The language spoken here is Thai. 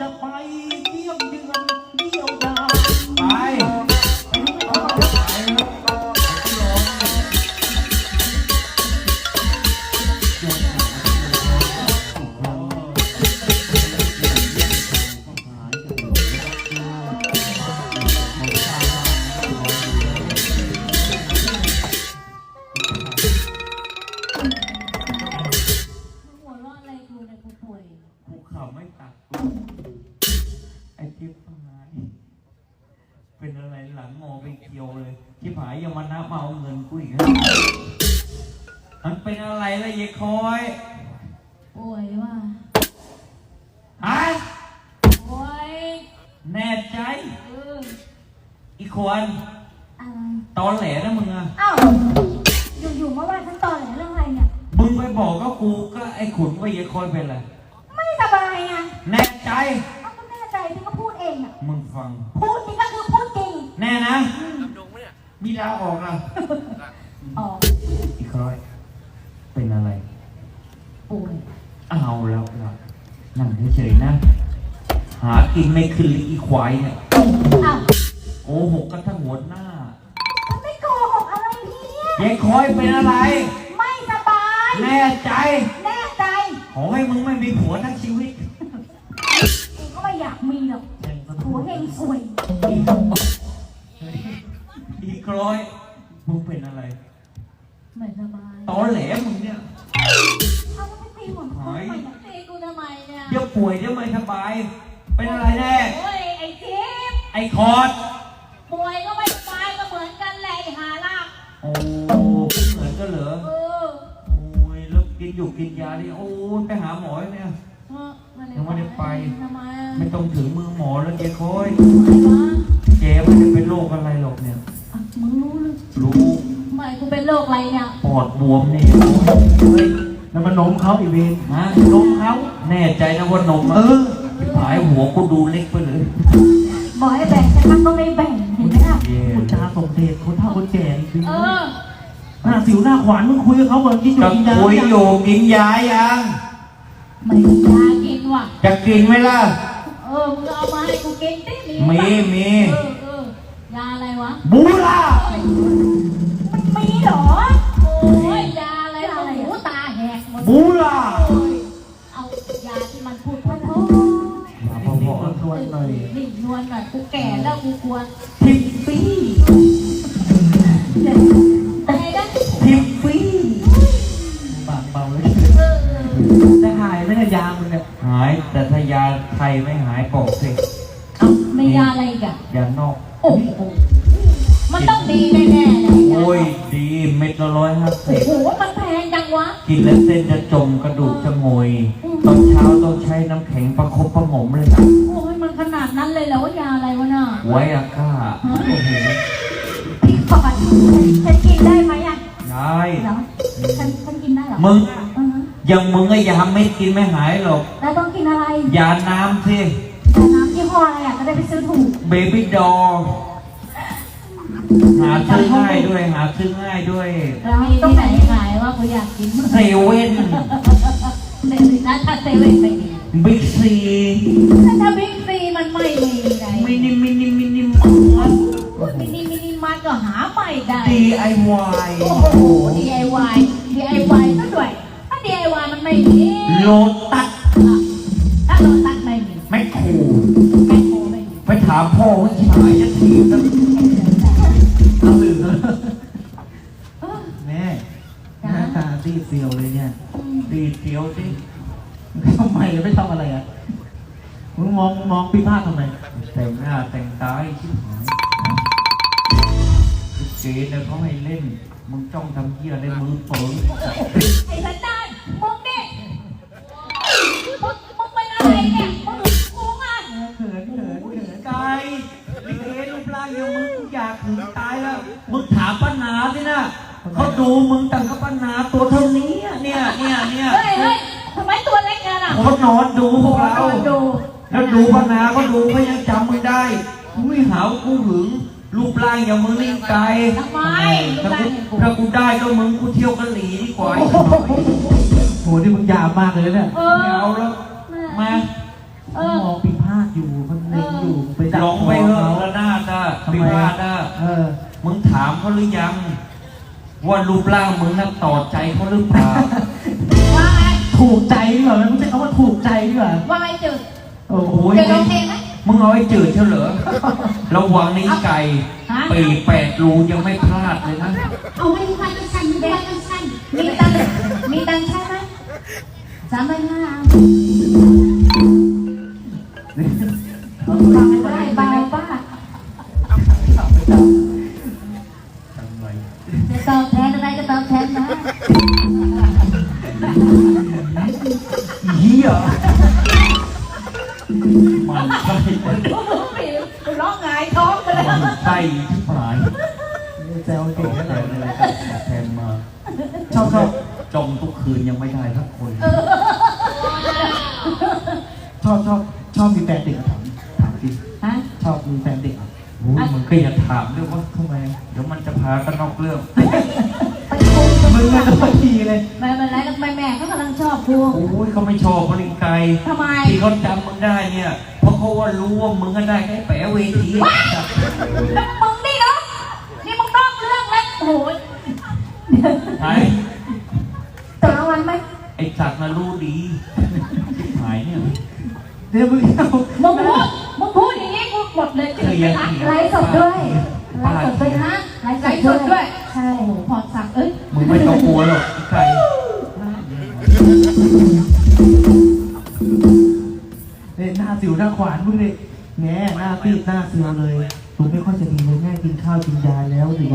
จะไปเที่ยวเยือหัวราะอะไรคยู่ยครูป่วย ภูเขาไม่ตัก อไปเกี่ยวเลยชิบหายยังมานับมาเอาเงินกูอีกแล้วมันเป็นอะไรละเยายคอยป่วยว่ะฮะป่วยแน่ใจเอออีกคนอะไรตอนแหลนะมึงอะอ้าวอยู่ๆเมื่อวานฉันตอนแหลเรื่องอะไรเนี่ยมึงไปบอกก็กูก็ไอ้ขุนว่าเยายคอยเป็นอะไรไม่สบายไงแน่ใจเอาก็แน่ใจพี่ก็พูดเองอะมึงฟัง พูดจริงก็คือพูดจริง แน่นะ มีลาออกอะอ๋ออีกคอย เป็นอะไร ป่วยเอาแล้วล่ะนั่งเฉยๆนะ หากินไม่ขึ้นเลยอีควายเนี่ยอ้าวโกหกกันทั้งหัวหน้าฉันไม่โกหกอะไรพี่ยายคอยเป็นอะไร ไม่สบาย แน่ใจ แน่ใจขอให้มึงไม่มีผัวทั้งชีวิตกูก็ไม่อยากมีหรอกผัวเฮงสวย อีก ร้อยมึงเป็นอะไรไม่สบายตอแหลมึงเนี่ย เอาแล้วไปตีหัวเขาทำไมเนี่ยตีกูทำไมเนี่ยเดี๋ยวป่วยเดี๋ยวไม่สบาย เป็นอะไรแน่โอ้ยไอ้ทิพย์ไอ้คอร์ดป่วยก็ไม่สบายก็เหมือนกันแหละไอ้หาลากโอ้เหมือนกันเหรอเออโอ้ยแล้วกินอยู่กินยาดิโอ้ยไปหาหมอเนี่ย เออมันยังไม่ได้ไป ทำไมอะไม่ต้องถึงมือหมอแล้วเจ๊คอยทำไมวะเจ๊ไม่ได้เป็นโรคอะไรหรอกเนี่ยอะมึง รู้เลยรู้ทำไมกูเป็นโรคอะไรเนี่ย ปอดบวมนี่เฮ้ยนั่นมันนมเขาอีเวนฮะนมเขาแน่ใจนะว่านมเออะอหายหัวกูดูเล็กไปเลยบอกให้แบ่งฉันมันก็ไม่แบ่งเห็นไหมล่ะเย่พูดจาสมเด็จคนเฒ่าคนแก่อีกทีเออหน้าสิวหน้าขวานมึงคุยกับเขาเหมือนกินอยู่จะกินยาคุยอยู่กินยายังไม่มียากินว่ะจะกินไหมล่ะ เออมึงเอามาให้กูกินติมีมีเบูล่ามันมีเหรอ โอ้ยยาอะไรวะหูตาแหกหมดบูล่าโอ้ยเอายาที่มันพูดเพราะมาพนี่อคนทวนหน่อยๆนิ่งนวลหน่อยกูแก่แล้วกูควรๆทิปปี้อะไรนะทิปปี้บางเบาเลยเออจะหายไหมเนี่ยยามึงเนี่ยหายแต่ถ้ายาไทยไม่หายบอกสิ เอาไม่ยาอะไรอีกอะยานอก แน่ๆเลยโอ้ยดีเม็ดละร้อยห้าสิโอ้บโหมันแพงจังวะ กินแล้วเส้นจะจมกระดูกจะงอยตอนเช้าต้องใช้น้ำแข็งประคบประหงมเลยนะโอ้ยมันขนาดนั้นเลยเหรอว่ายาอะไรวะน่ะไว้อาก้าโอ้โหพี่ก่อนฉันกินได้ไหมอะได้เหรอฉันฉันกินได้เหรอมึงอือฮะยังมึงไอ้ยาไม่กินไม่หายหรอก แล้วต้องกินอะไรยาน้ำสิแต่น้ำยี่ห้ออะไรอะจะได้ไปซื้อถูกเบบี้ดอ หาซื้อง่ายด้วยหาซื้อง่ายด้วยแล้วมีที่ไหนขายว่ากูอยากกินเซเว่นเซเว่นนะถ้าเซเว่นไม่มีบิ๊กซีถ้าบิ๊กซีมันไม่มีไงมินิมินิมินิมาร์ทมินิมินิมาร์ทก็หาไม่ได้ DIY โอ้โห DIY DIY ซะด้วยถ้า DIY มันไม่มีโลตัสถ้าโลตัสไม่มีแมคโครแมคโครไม่มีไปถามพ่อว่าที่หายจะถีบน ตาซีดเซียวเลยเนี่ย ดีเดียวสิทำไมไม่ทำอะไรอะมึงมองมองพี่ภาคทำไม แต่งหน้าแต่งตาไอ้ชิบหายเจ๊เนี่ยเขาให้เล่น มึงจ้องทำเหี้ยอะไรมือเปิงไอ้สันด อะเขานอนดูพวกเรา ดูแล้วดูป้านาก็ดูเขายังจำมึงได้กูไม่หาว่ากูหึงรูปร่างอย่างมึงนี่ไกลทำไมรูปถ้าร่างกูอย่างกูถ้ากูได้ก็มึงกูเที่ยวกะหลีดีกว่าโหนี่มึงยาวมากเลยเนี่ยเอไม่อเอาแล้วมาเอมอองพี่ภาคอยู่มันเล็งอยู่ไปดักลองไปเถอะละนาดอะทำพิไมพาอะทอะเออมึงถามเขาหรือยัง ว่ารูปร่างมึงนั้นต่อใจเขาหรือเปล่าว่าไง ถูกใจดีกว่าไหมมึงใช้คำว่าถูกใจดีกว่าว่าไงจืดโอ้โหโอ้ยจะร้องเพลงไหม มึงเอาไอ้จืดเฉลอระวังในี้ไก่ฮะ ปีแปดรูยังไม่พลาดเลยนะ เอาไว้ที่วันสั้นๆไว้วันสั้นมีตังค์มีตังค์ใช่ไหมสามพันห้าๆฟังกันได้ใบท มันไส้กูร้องไงท้องไปแล้วมันไส้ที่ผายแซวเก่งอะอะไระไรเลยกันแทนมา ชอบชอบจมทุกคืนยังไม่ได้ทักคน ชอบชอบชอบมีแฟนเด็กอถามถามจริงฮะชอบมีแฟนเด็กอะโอ้ยมึงก็อย่าถามด้วยว่าทำไมเดี๋ยวมันจะพากันนอกเรื่อง ไมึงไม่ต้องทีเลย ไม่เป็นไรแล้วแม่แม่เขากำลังชอบกูโอ้ยเขาไม่ชอบคนไกลทำไม ที่เขาจำมึงได้เนี่ย เพราะเขาว่ารู้ว่ามึงก็ได้แค่แปะเวทีแล้วมึงนี่เนาะนี่มึงนอกเรื่องแล้วโอ้ยไอ้ตราวันไหมไอ้สัตว์น่ะรู้ดีหายเนี่ยเดี๋ยวมึงเอามึงพูดมึงพูดอย่างนี้กูหมดเลยไลฟ์สดด้วยไลฟ์สดด้วยนะไลฟ์สดด้วย ใช่โอ้โหพอ มึงไม่ต้องกลัวหรอกไอ้ไก่เนี่ยหน้าสิวหน้าขวานมึงเนี่ยแง่หน้าปีดหน้าเสียวเลยมึงไม่ค่อยจะดีเลยแง่กินข้าวกินยาแล้วหรือยัง